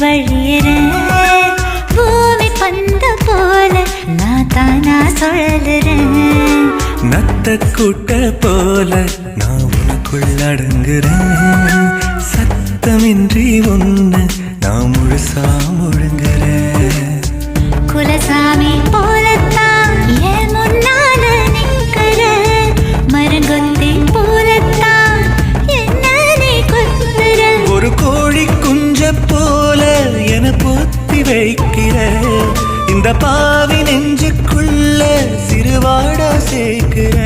வழியற. பூமி பந்த போல நான் தானா சொல்லுறேன் நத்த கூட்ட போல நான் உனக்குள் அடங்குறேன் சத்தமின்றி ஒன்று என பூத்தி வைக்கிற இந்த பாவி நெஞ்சுக்குள்ள சிறுவாட சேர்க்கிற